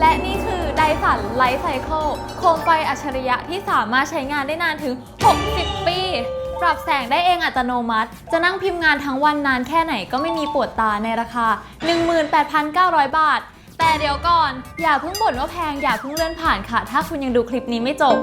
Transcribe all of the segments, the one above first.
และนี่คือไดสันไลท์ไซเคิลโคมไฟอัจฉริยะที่สามารถใช้งานได้นานถึง 60 ปี ปรับแสงได้เองอัตโนมัติ จะนั่งพิมพ์งานทั้งวันนานแค่ไหนก็ไม่มีปวดตาในราคา 18,900 บาท แต่เดี๋ยวก่อน อย่าเพิ่งบ่นว่าแพงอย่าเพิ่งเลื่อนผ่านค่ะ ถ้าคุณยังดูคลิปนี้ไม่จบ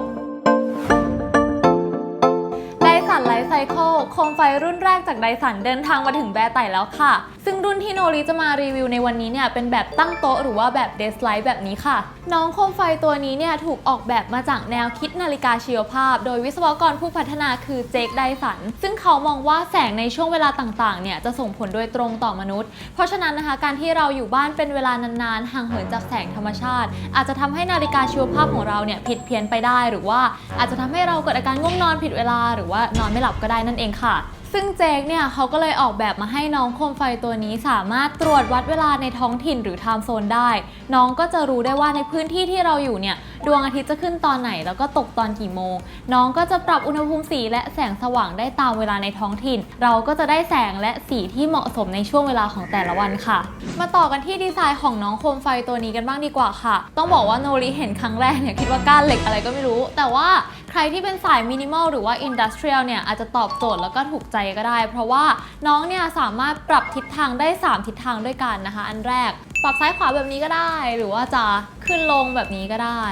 ไดสันไลฟ์ไซเคิลโคมไฟรุ่นแรกจากไดสันเดินทางมาถึงแบร์ไต่แล้วค่ะซึ่งรุ่นที่โนริจะมารีวิวในวันนี้เนี่ยเป็นแบบตั้งโต๊ะหรือว่าแบบเดสไลท์แบบนี้ค่ะ น้องโคมไฟตัวนี้เนี่ยถูกออกแบบมาจากแนวคิดนาฬิกาชีวภาพ โดยวิศวกรผู้พัฒนาคือเจคไดสัน ซึ่งเขามองว่าแสงในช่วงเวลาต่างๆเนี่ยจะส่งผลโดยตรงต่อมนุษย์ เพราะฉะนั้นนะคะการที่เราอยู่บ้านเป็นเวลานานๆห่างเหินจากแสงธรรมชาติ อาจจะทำให้นาฬิกาชีวภาพของเราเนี่ยผิดเพี้ยนไปได้ หรือว่าอาจจะทำให้เราเกิดอาการง่วงนอนผิดเวลา หรือว่านอนไม่หลับก็ได้นั่นเองค่ะ ซึ่งเจคเนี่ยเขาก็เลยออกแบบมาให้น้องโคมไฟตัวนี้สามารถตรวจวัดเวลาในท้องถิ่นหรือไทม์โซนได้ น้องก็จะรู้ได้ว่าในพื้นที่ที่เราอยู่เนี่ยดวงอาทิตย์จะขึ้นตอนไหนแล้วก็ตกตอนกี่โมง น้องก็จะปรับอุณหภูมิสีและแสงสว่างได้ตามเวลาในท้องถิ่น เราก็จะได้แสงและสีที่เหมาะสมในช่วงเวลาของแต่ละวันค่ะ มาต่อกันที่ดีไซน์ของน้องโคมไฟตัวนี้กันบ้างดีกว่าค่ะ ต้องบอกว่าโนริเห็นครั้งแรกเนี่ยคิดว่าก้านเหล็กอะไรก็ไม่รู้ แต่ว่า ใครที่เป็นสายมินิมอลหรือว่าอินดัสเทรียลเนี่ยอาจจะตอบโจทย์แล้วก็ถูกใจก็ได้ เพราะว่าน้องเนี่ยสามารถปรับทิศทางได้ 3 ทิศทางด้วยกันนะคะ อันแรก ปรับซ้ายขวาแบบนี้ก็ได้ หรือว่าจะขึ้นลงแบบนี้ก็ได้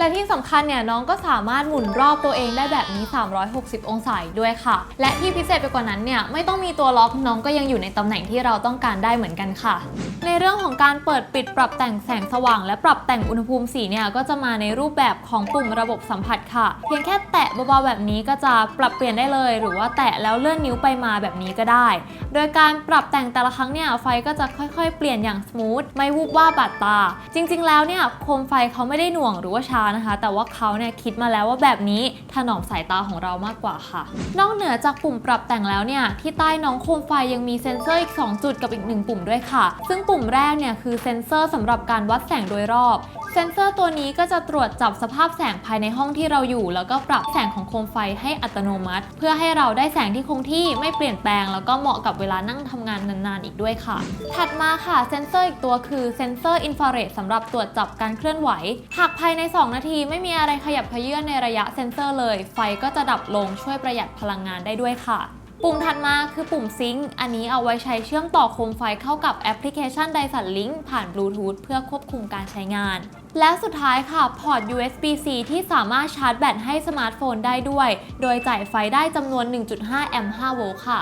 และที่สำคัญเนี่ยน้องก็สามารถหมุนรอบตัวเองได้แบบนี้ 360 องศาด้วยค่ะ และที่พิเศษไปกว่านั้นเนี่ยไม่ต้องมีตัวล็อกน้องก็ยังอยู่ในตำแหน่งที่เราต้องการได้เหมือนกันค่ะ ในเรื่องของการเปิดปิดปรับแต่งแสงสว่าง และปรับแต่งอุณหภูมิสีเนี่ยก็จะมาในรูปแบบของปุ่มระบบสัมผัสค่ะ เพียงแค่แตะเบาๆแบบนี้ก็จะปรับเปลี่ยนได้เลย หรือว่าแตะแล้วเลื่อนนิ้วไปมาแบบนี้ก็ได้ โดยการปรับแต่งแต่ละครั้งเนี่ยไฟก็จะค่อยๆ เปลี่ยนอย่างสมูทไม่วูบว่าบบาดตา จริง ๆ แล้วเนี่ยโคมไฟเขาไม่ได้หน่วงหรือว่าช้านะคะ แต่ว่าเขาเนี่ยคิดมาแล้วว่าแบบนี้ถนอมสายตาของเรามากกว่าค่ะ นอกเหนือจากปุ่มปรับแต่งแล้วเนี่ยที่ใต้น้องโคมไฟยังมีเซ็นเซอร์อีก 2 จุดกับอีก 1 ปุ่มด้วยค่ะ ซึ่งปุ่มแรกเนี่ยคือเซ็นเซอร์สำหรับการวัดแสงโดยรอบ เซนเซอร์ตัวนี้ก็จะตรวจจับสภาพแสงภายในห้องที่เราอยู่ แล้วก็ปรับแสงของโคมไฟให้อัตโนมัติ เพื่อให้เราได้แสงที่คงที่ไม่เปลี่ยนแปลง แล้วก็เหมาะกับเวลานั่งทำงานนานๆอีกด้วยค่ะ ถัดมาค่ะเซนเซอร์อีกตัวคือเซนเซอร์อินฟราเรดสำหรับตรวจจับการเคลื่อนไหว หากภายใน 2 นาทีไม่มีอะไรขยับเขยื่อนในระยะเซนเซอร์เลย ไฟก็จะดับลงช่วยประหยัดพลังงานได้ด้วยค่ะ ปุ่มถัดมาคือปุ่มซิงค์อันนี้เอาไว้ใช้เชื่อมต่อโคมไฟเข้ากับแอปพลิเคชัน Dyson Link ผ่านบลูทูธเพื่อควบคุมการใช้งาน และสุดท้ายค่ะ พอร์ต USB-C ที่สามารถชาร์จแบตให้สมาร์ทโฟนได้ด้วย โดยจ่ายไฟได้จำนวน 1.5 แอมป์ 5 โวลต์ค่ะ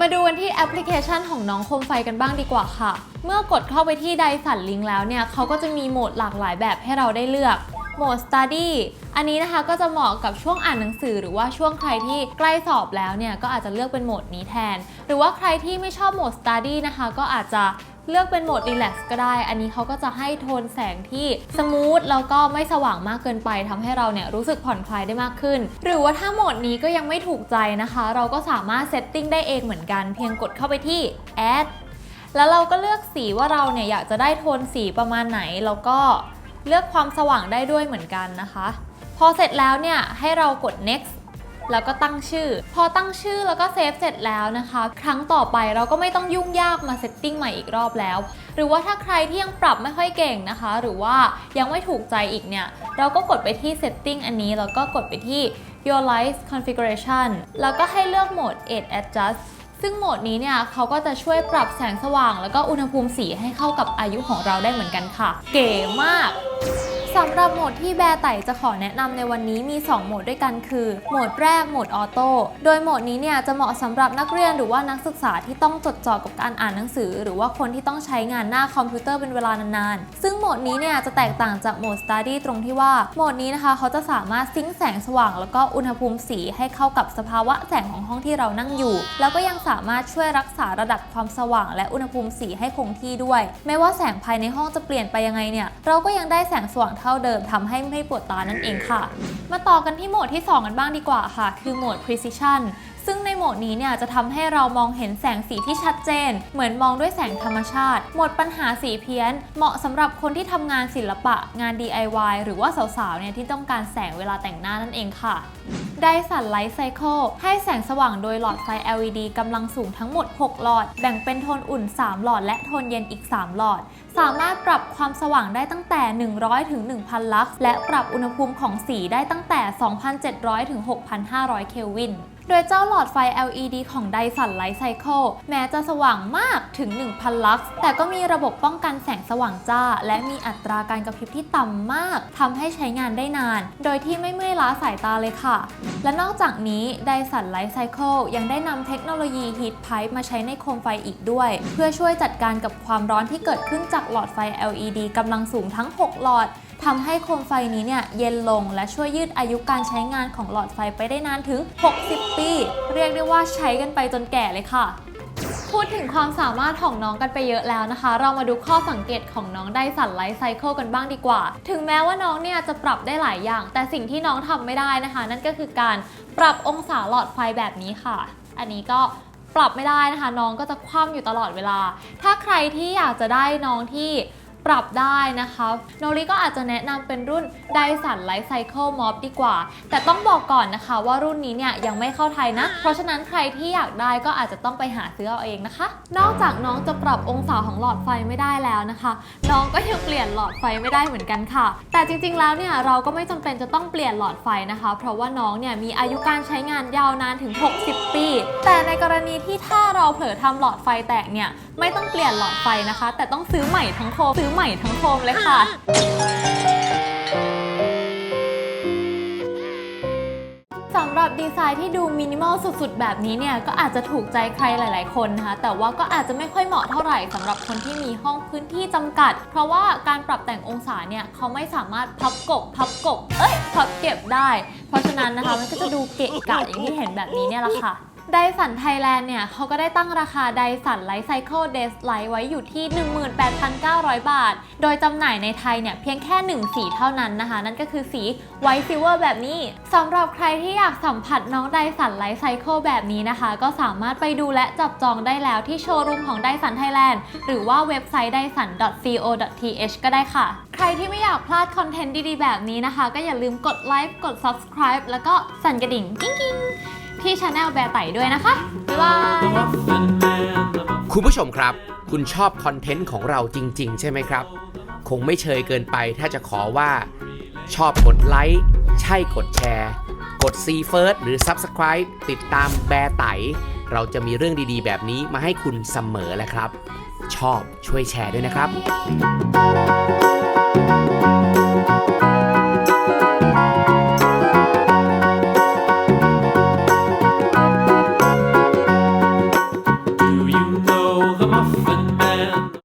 มาดูกันที่แอปพลิเคชันของน้องโคมไฟกันบ้างดีกว่าค่ะ เมื่อกดเข้าไปที่ Dyson Link แล้วเนี่ยเขาก็จะมีโหมดหลากหลายแบบให้เราได้เลือก โหมด Study อันนี้นะคะก็จะเหมาะกับช่วงอ่านหนังสือ หรือว่าช่วงใครที่ใกล้สอบแล้วเนี่ยก็อาจจะเลือกเป็นโหมดนี้แทน หรือว่าใครที่ไม่ชอบโหมด Study นะคะ ก็อาจจะเลือกเป็นโหมด Relax ก็ได้ อันนี้เขาก็จะให้โทนแสงที่สมูทแล้วก็ไม่สว่างมากเกินไปทำให้เราเนี่ยรู้สึกผ่อนคลายได้มากขึ้น หรือว่าถ้าโหมดนี้ก็ยังไม่ถูกใจนะคะ เราก็สามารถเซตติ้งได้เองเหมือนกัน เพียงกดเข้าไปที่ Add แล้วเราก็เลือกสีว่าเราเนี่ยอยากจะได้โทนสีประมาณไหน แล้วก็เลือกความสว่างได้ด้วยเหมือนกันนะคะ พอเสร็จแล้วเนี่ยให้เรากด next แล้วก็ตั้งชื่อ พอตั้งชื่อแล้วก็เซฟเสร็จแล้วนะคะ ครั้งต่อไปเราก็ไม่ต้องยุ่งยากมาเซตติ้งใหม่อีกรอบแล้ว หรือว่าถ้าใครที่ยังปรับไม่ค่อยเก่งนะคะ หรือว่ายังไม่ถูกใจอีกเนี่ย เราก็กดไปที่ setting อันนี้ แล้วก็กดไปที่ your light configuration แล้วก็ให้เลือกโหมด edge adjust ซึ่งโหมดนี้เนี่ยเขาก็จะช่วยปรับแสงสว่าง แล้วก็อุณหภูมิสีให้เข้ากับอายุของเราได้เหมือนกันค่ะ เก๋มาก สำหรับโหมดที่แบร์ไต่จะขอแนะนำในวันนี้มี 2 โหมดด้วยกันคือ โหมดแรกโหมดออโต้ โดยโหมดนี้เนี่ยจะเหมาะสำหรับนักเรียนหรือว่านักศึกษาที่ต้องจดจ่อกับการอ่านหนังสือ หรือว่าคนที่ต้องใช้งานหน้าคอมพิวเตอร์เป็นเวลานานๆ ซึ่งโหมดนี้เนี่ยจะแตกต่างจากโหมด Study ตรงที่ว่าโหมดนี้นะคะเขาจะสามารถซิงแสงสว่าง แล้วก็อุณหภูมิสีให้เข้ากับสภาวะแสงของห้องที่เรานั่งอยู่ แล้วก็ยังสามารถช่วยรักษาระดับความสว่าง และอุณหภูมิสีให้คงที่ด้วย ไม่ว่าแสงภายในห้องจะเปลี่ยนไปยังไงเนี่ยเราก็ยังได้แสงสว่างเท่าเดิมทำให้ไม่ปวดตานั่นเองค่ะ มาต่อกันที่โหมดที่ 2 กันบ้างดีกว่าค่ะ คือโหมด precision ซึ่งในโหมดนี้เนี่ยจะทำให้เรามองเห็นแสงสีที่ชัดเจน เหมือนมองด้วยแสงธรรมชาติ หมดปัญหาสีเพี้ยน เหมาะสำหรับคนที่ทำงานศิลปะงาน DIY หรือว่าสาวๆเนี่ยที่ต้องการแสงเวลาแต่งหน้านั่นเองค่ะไดสันไลท์ไซเคิลให้แสงสว่างโดยหลอดไฟ LED กำลังสูงทั้งหมด 6 หลอด แบ่งเป็นโทนอุ่น 3 หลอด และโทนเย็นอีก 3 หลอด สามารถปรับความสว่างได้ตั้งแต่ 100 ถึง 1,000 ลักซ์และปรับอุณหภูมิของสีได้ตั้งแต่ 2,700 ถึง 6,500 เคลวิน โดยเจ้าหลอดไฟ LED ของ Dyson Light Cycle แม้จะสว่างมากถึง 1,000 ลักซ์แต่ก็มีระบบป้องกันแสงสว่างจ้า และมีอัตราการกระพริบที่ต่ำมาก ทำให้ใช้งานได้นาน โดยที่ไม่เมื่อยล้าสายตาเลยค่ะ และนอกจากนี้ Dyson Light Cycle ยังได้นำเทคโนโลยี Heat Pipe มาใช้ในโคมไฟอีกด้วย เพื่อช่วยจัดการกับความร้อนที่เกิดขึ้นจากหลอดไฟ LED กำลังสูงทั้ง 6 หลอด ทำให้โคมไฟนี้เนี่ยเย็นลงและช่วยยืดอายุการใช้งานของหลอดไฟไปได้นานถึง 60 ปี เรียกได้ว่าใช้กันไปจนแก่เลยค่ะ พูดถึงความสามารถของน้องกันไปเยอะแล้วนะคะ เรามาดูข้อสังเกตของน้องไดสันไลท์ไซเคิลกันบ้างดีกว่า ถึงแม้ว่าน้องเนี่ยจะปรับได้หลายอย่าง แต่สิ่งที่น้องทำไม่ได้นะคะ นั่นก็คือการปรับองศาหลอดไฟแบบนี้ค่ะ อันนี้ก็ปรับไม่ได้นะคะ น้องก็จะคว่ำอยู่ตลอดเวลา ถ้าใครที่อยากจะได้น้องที่ ปรับได้นะคะโนริก็อาจจะแนะนำเป็นรุ่น Dyson Light Cycle Mob ดีกว่า แต่ต้องบอกก่อนนะคะว่ารุ่นนี้เนี่ยยังไม่เข้าไทยนะ เพราะฉะนั้นใครที่อยากได้ก็อาจจะต้องไปหาซื้อเอาเองนะคะ นอกจากน้องจะปรับองศาของหลอดไฟไม่ได้แล้วนะคะ น้องก็ยังเปลี่ยนหลอดไฟไม่ได้เหมือนกันค่ะ แต่จริงๆแล้วเนี่ยเราก็ไม่จำเป็นจะต้องเปลี่ยนหลอดไฟนะคะ เพราะว่าน้องเนี่ยมีอายุการใช้งานยาวนานถึง 60 ปี แต่ในกรณีที่ถ้าเราเผลอทำหลอดไฟแตกเนี่ยไม่ต้องเปลี่ยนหลอดไฟนะคะ แต่ต้องซื้อใหม่ทั้งโคมซื้อใหม่ทั้งโคมเลยค่ะ สำหรับดีไซน์ที่ดูมินิมอลสุดๆ แบบนี้เนี่ย ก็อาจจะถูกใจใครหลาย ๆ คนนะคะ แต่ว่าก็อาจจะไม่ค่อยเหมาะเท่าไหร่สำหรับคนที่มีห้องพื้นที่จำกัด เพราะว่าการปรับแต่งองศาเนี่ยเขาไม่สามารถพับกบ พับกบ เอ้ย พับเก็บได้ เพราะฉะนั้นนะคะมันก็จะดูเกะกะอย่างที่เห็นแบบนี้เนี่ยแหละค่ะ ไดสันไทยแลนด์เนี่ยเขาก็ได้ตั้งราคาไดสันไลท์ไซเคิลเดสไลท์ไว้อยู่ที่ 18,900 บาท โดยจำหน่ายในไทยเนี่ยเพียงแค่ 1 สีเท่านั้นนะคะ นั่นก็คือสีไวท์ซิลเวอร์แบบนี้สำหรับใครที่อยากสัมผัสน้องไดสันไลท์ไซเคิลแบบนี้นะคะ ก็สามารถไปดูและจับจองได้แล้วที่โชว์รูมของไดสันไทยแลนด์หรือว่าเว็บไซต์ d a i s a n co th ก็ได้ค่ะ ใครที่ไม่อยากพลาดคอนเทนต์ดีๆ แบบนี้นะคะ ก็อย่าลืมกดไลค์กด subscribe แล้วก็สั่นกระดิ่งกิ้งกิ้งๆ ที่ช anel แบร์ไต่ด้วยนะคะ บ๊ายบาย คุณผู้ชมครับ คุณชอบคอนเทนต์ของเราจริง ๆ ใช่ไหมครับ คงไม่เชยเกินไปถ้าจะขอว่า ชอบกดไลค์ ใช่กดแชร์ กด See First หรือ Subscribe ติดตามแบร์ไต เราจะมีเรื่องดีๆ แบบนี้มาให้คุณเสมอแหละครับ ชอบช่วยแชร์ด้วยนะครับ